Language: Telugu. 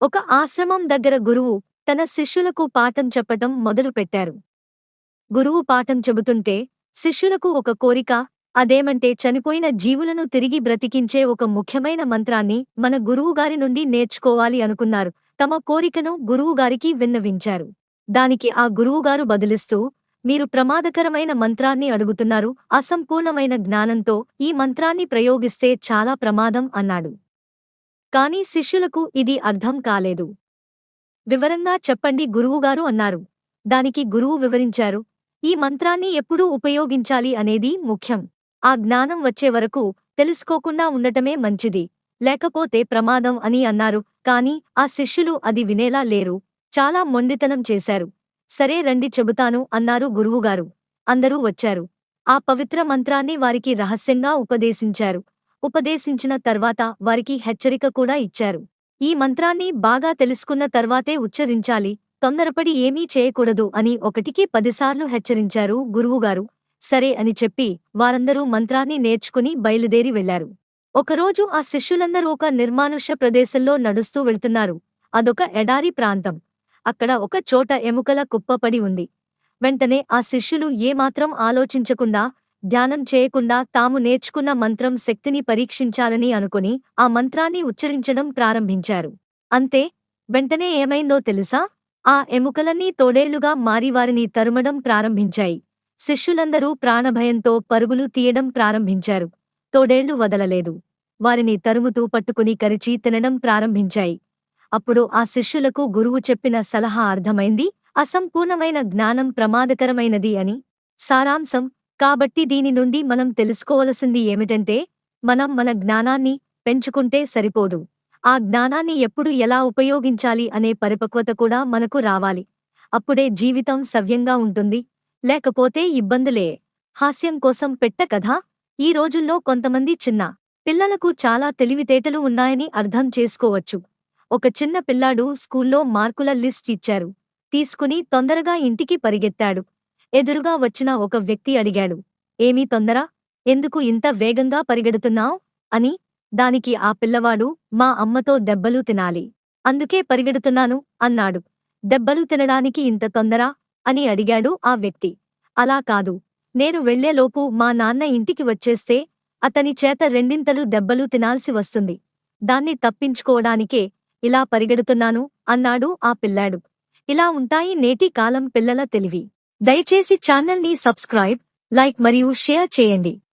ఒక ఆశ్రమం దగ్గర గురువు తన శిష్యులకు పాఠం చెప్పటం మొదలుపెట్టారు గురువు పాఠం చెబుతుంటే శిష్యులకు ఒక కోరిక అదేమంటే చనిపోయిన జీవులను తిరిగి బ్రతికించే ఒక ముఖ్యమైన మంత్రాన్ని మన గురువుగారి నుండి నేర్చుకోవాలి అనుకున్నారు. తమ కోరికను గురువుగారికి విన్నవించారు. దానికి ఆ గురువుగారు బదిలిస్తూ మీరు ప్రమాదకరమైన మంత్రాన్ని అడుగుతున్నారు అసంపూర్ణమైన జ్ఞానంతో ఈ మంత్రాన్ని ప్రయోగిస్తే చాలా ప్రమాదం అన్నాడు. కాని శిష్యులకు ఇది అర్థం కాలేదు. వివరంగా చెప్పండి గురువుగారు అన్నారు. దానికి గురువు వివరించారు. ఈ మంత్రాన్ని ఎప్పుడూ ఉపయోగించాలి అనేది ముఖ్యం. ఆ జ్ఞానం వచ్చే వరకు తెలుసుకోకుండా ఉండటమే మంచిది. లేకపోతే ప్రమాదం అని అన్నారు. కాని ఆ శిష్యులు అది వినేలా లేరు. చాలా మొండితనం చేశారు. సరే రండి చెబుతాను అన్నారు గురువుగారు. అందరూ వచ్చారు. ఆ పవిత్ర మంత్రాన్ని వారికి రహస్యంగా ఉపదేశించారు. ఉపదేశించిన తర్వాత వారికి హెచ్చరిక కూడా ఇచ్చారు. ఈ మంత్రాన్ని బాగా తెలుసుకున్న తర్వాతే ఉచ్చరించాలి తొందరపడి ఏమీ చేయకూడదు అని ఒకటికి పదిసార్లు హెచ్చరించారు గురువుగారు. సరే అని చెప్పి వారందరూ మంత్రాన్ని నేర్చుకుని బయలుదేరి వెళ్ళారు ఒకరోజు ఆ శిష్యులందరూ ఒక నిర్మానుష్య ప్రదేశంలో నడుస్తూ వెళ్తున్నారు. అదొక ఎడారి ప్రాంతం. అక్కడ ఒక చోట ఎముకల కుప్పపడి ఉంది. వెంటనే ఆ శిష్యులు ఏమాత్రం ఆలోచించకుండా ధ్యానం చేయకుండా తాము నేర్చుకున్న మంత్రం శక్తిని పరీక్షించాలని అనుకుని ఆ మంత్రాన్ని ఉచ్చరించడం ప్రారంభించారు. అంతే వెంటనే ఏమైందో తెలుసా? ఆ ఎముకలన్నీ తోడేళ్ళుగా మారి వారిని తరుమడం ప్రారంభించాయి. శిష్యులందరూ ప్రాణభయంతో పరుగులు తీయడం ప్రారంభించారు. తోడేళ్ళు వదలలేదు. వారిని తరుముతూ పట్టుకుని కరిచి తినడం ప్రారంభించాయి. అప్పుడు ఆ శిష్యులకు గురువు చెప్పిన సలహా అర్థమైంది అసంపూర్ణమైన జ్ఞానం ప్రమాదకరమైనది అని. సారాంశం కాబట్టి దీని నుండి మనం తెలుసుకోవలసింది ఏమిటంటే మనం మన జ్ఞానాన్ని పెంచుకుంటే సరిపోదు. ఆ జ్ఞానాన్ని ఎప్పుడు ఎలా ఉపయోగించాలి అనే పరిపక్వత కూడా మనకు రావాలి. అప్పుడే జీవితం సవ్యంగా ఉంటుంది. లేకపోతే ఇబ్బందులే. హాస్యం కోసం పెట్ట కథ? ఈ రోజుల్లో కొంతమంది చిన్న పిల్లలకు చాలా తెలివితేటలు ఉన్నాయని అర్థం చేసుకోవచ్చు. ఒక చిన్న పిల్లాడు స్కూల్లో మార్కుల లిస్ట్ ఇచ్చారు. తీసుకుని తొందరగా ఇంటికి పరిగెత్తాడు. ఎదురుగా వచ్చిన ఒక వ్యక్తి అడిగాడు. ఏమీ తొందర? ఎందుకు ఇంత వేగంగా పరిగెడుతున్నావ్? అని. దానికి ఆ పిల్లవాడు మా అమ్మతో దెబ్బలు తినాలి. అందుకే పరిగెడుతున్నాను అన్నాడు. దెబ్బలు తినడానికి ఇంత తొందర? అని అడిగాడు ఆ వ్యక్తి. అలా కాదు. నేను వెళ్ళేలోపు మా నాన్న ఇంటికి వచ్చేస్తే అతని చేత రెండింతలు దెబ్బలు తినాల్సి వస్తుంది. దాన్ని తప్పించుకోవడానికే ఇలా పరిగెడుతున్నాను అన్నాడు ఆ పిల్లాడు. ఇలా ఉంటాయి నేటి కాలం పిల్లల తెలివి. దయచేసి ఛానల్ని సబ్స్క్రైబ్ లైక్ మరియు షేర్ చేయండి.